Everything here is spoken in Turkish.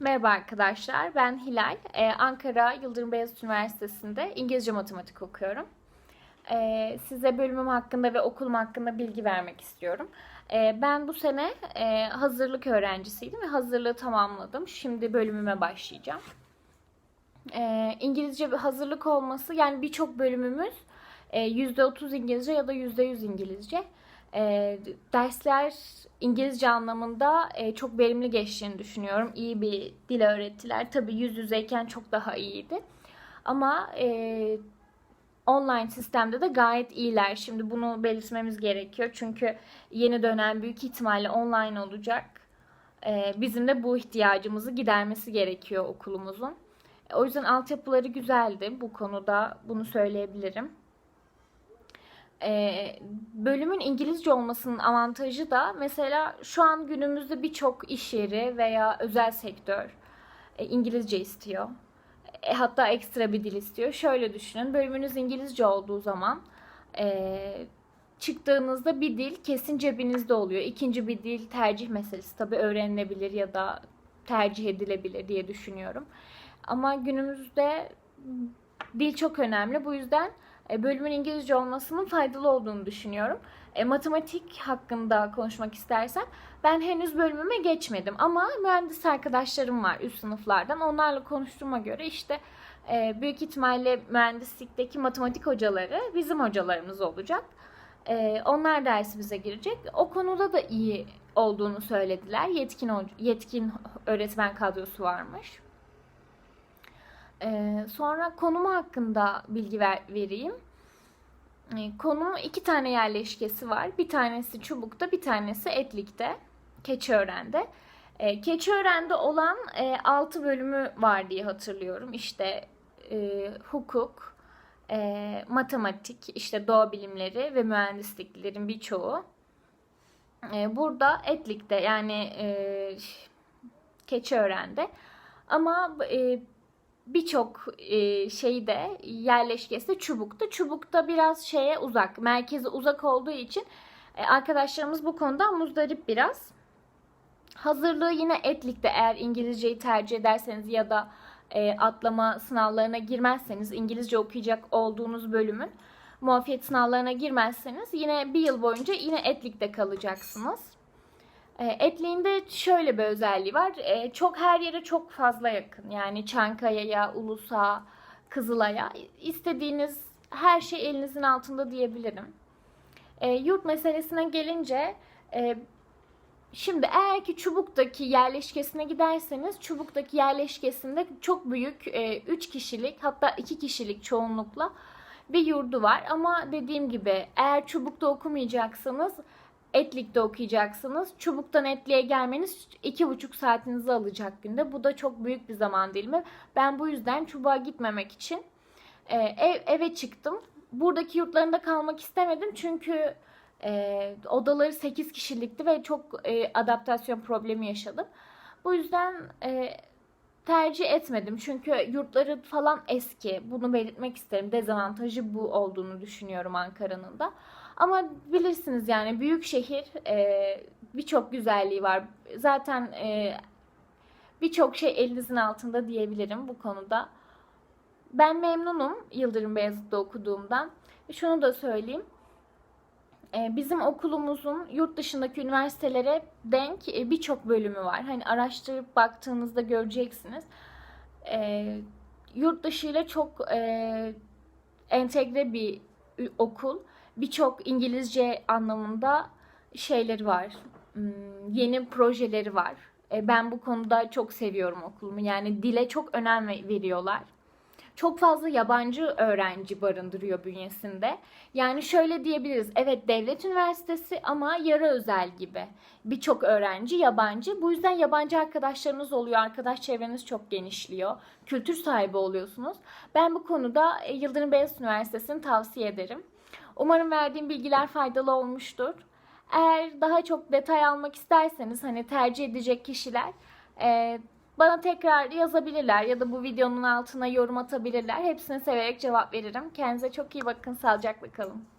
Merhaba arkadaşlar, ben Hilal. Ee, Ankara Yıldırım Beyazıt Üniversitesi'nde İngilizce matematik okuyorum. Ee, size bölümüm hakkında ve okulum hakkında bilgi vermek istiyorum. Ee, ben bu sene e, hazırlık öğrencisiydim ve hazırlığı tamamladım. Şimdi bölümüme başlayacağım. Ee, İngilizce hazırlık olması, yani birçok bölümümüz e, %30 İngilizce ya da %100 İngilizce. E, dersler İngilizce anlamında e, çok verimli geçtiğini düşünüyorum. İyi bir dil öğrettiler. Tabii yüz yüzeyken çok daha iyiydi. Ama e, online sistemde de gayet iyiler. Şimdi bunu belirtmemiz gerekiyor. Çünkü yeni dönem büyük ihtimalle online olacak. E, bizim de bu ihtiyacımızı gidermesi gerekiyor okulumuzun. O yüzden altyapıları güzeldi. Bu konuda bunu söyleyebilirim. Ee, bölümün İngilizce olmasının avantajı da mesela şu an günümüzde birçok iş yeri veya özel sektör e, İngilizce istiyor. E, hatta ekstra bir dil istiyor. Şöyle düşünün, bölümünüz İngilizce olduğu zaman e, çıktığınızda bir dil kesin cebinizde oluyor. İkinci bir dil tercih meselesi tabii öğrenilebilir ya da tercih edilebilir diye düşünüyorum. Ama günümüzde dil çok önemli. Bu yüzden e, bölümün İngilizce olmasının faydalı olduğunu düşünüyorum. E, matematik hakkında konuşmak istersem ben henüz bölümüme geçmedim ama mühendis arkadaşlarım var üst sınıflardan. Onlarla konuştuğuma göre işte e, büyük ihtimalle mühendislikteki matematik hocaları bizim hocalarımız olacak. E, onlar dersi bize girecek. O konuda da iyi olduğunu söylediler. Yetkin yetkin öğretmen kadrosu varmış. Sonra konumu hakkında bilgi ver, vereyim. Ee, konum iki tane yerleşkesi var. Bir tanesi Çubuk'ta, bir tanesi Etlik'te, Keçiören'de. Ee, Keçiören'de olan e, 6 bölümü var diye hatırlıyorum. İşte hukuk, matematik, işte doğa bilimleri ve mühendisliklerin birçoğu. E, burada Etlik'te yani e, Keçiören'de. Ama birçok e, şeyde yerleşkesi Çubuk'ta. Çubuk'ta biraz şeye uzak, merkeze uzak olduğu için e, arkadaşlarımız bu konuda muzdarip biraz. Hazırlığı yine Etlik'te eğer İngilizceyi tercih ederseniz ya da e, atlama sınavlarına girmezseniz İngilizce okuyacak olduğunuz bölümün muafiyet sınavlarına girmezseniz yine bir yıl boyunca yine Etlik'te kalacaksınız. E, Etliğinde şöyle bir özelliği var. E, çok her yere çok fazla yakın. Yani Çankaya'ya, Ulus'a, Kızılay'a istediğiniz her şey elinizin altında diyebilirim. E, yurt meselesine gelince şimdi eğer ki Çubuk'taki yerleşkesine giderseniz Çubuk'taki yerleşkesinde çok büyük 3 kişilik hatta 2 kişilik çoğunlukla bir yurdu var. Ama dediğim gibi eğer Çubuk'ta okumayacaksanız Etlik'te okuyacaksınız. Çubuk'tan Etlik'e gelmeniz iki buçuk saatinizi alacak günde. Bu da çok büyük bir zaman dilimi. Ben bu yüzden Çubuk'a gitmemek için e, ev, eve çıktım. Buradaki yurtlarında kalmak istemedim çünkü e, odaları 8 kişilikti ve çok e, adaptasyon problemi yaşadım. Bu yüzden e, tercih etmedim. Çünkü yurtları falan eski. Bunu belirtmek isterim. Dezavantajı bu olduğunu düşünüyorum Ankara'nın da. Ama bilirsiniz yani büyük şehir e, birçok güzelliği var. Zaten e, birçok şey elinizin altında diyebilirim bu konuda. Ben memnunum Yıldırım Beyazıt'ta okuduğumdan. Şunu da söyleyeyim. E, bizim okulumuzun yurt dışındaki üniversitelere denk e, birçok bölümü var. Hani araştırıp baktığınızda göreceksiniz. E, yurt dışı ile çok e, entegre bir okul birçok İngilizce anlamında şeyleri var. Hmm, yeni projeleri var. E, ben bu konuda çok seviyorum okulumu. Yani dile çok önem veriyorlar. Çok fazla yabancı öğrenci barındırıyor bünyesinde. Yani şöyle diyebiliriz. Evet devlet üniversitesi ama yarı özel gibi. Birçok öğrenci yabancı. Bu yüzden yabancı arkadaşlarınız oluyor. Arkadaş çevreniz çok genişliyor. Kültür sahibi oluyorsunuz. Ben bu konuda e, Yıldırım Beyazıt Üniversitesi'ni tavsiye ederim. Umarım verdiğim bilgiler faydalı olmuştur. Eğer daha çok detay almak isterseniz hani tercih edecek kişiler e, bana tekrar yazabilirler ya da bu videonun altına yorum atabilirler. Hepsine severek cevap veririm. Kendinize çok iyi bakın. Sağlıcakla kalın.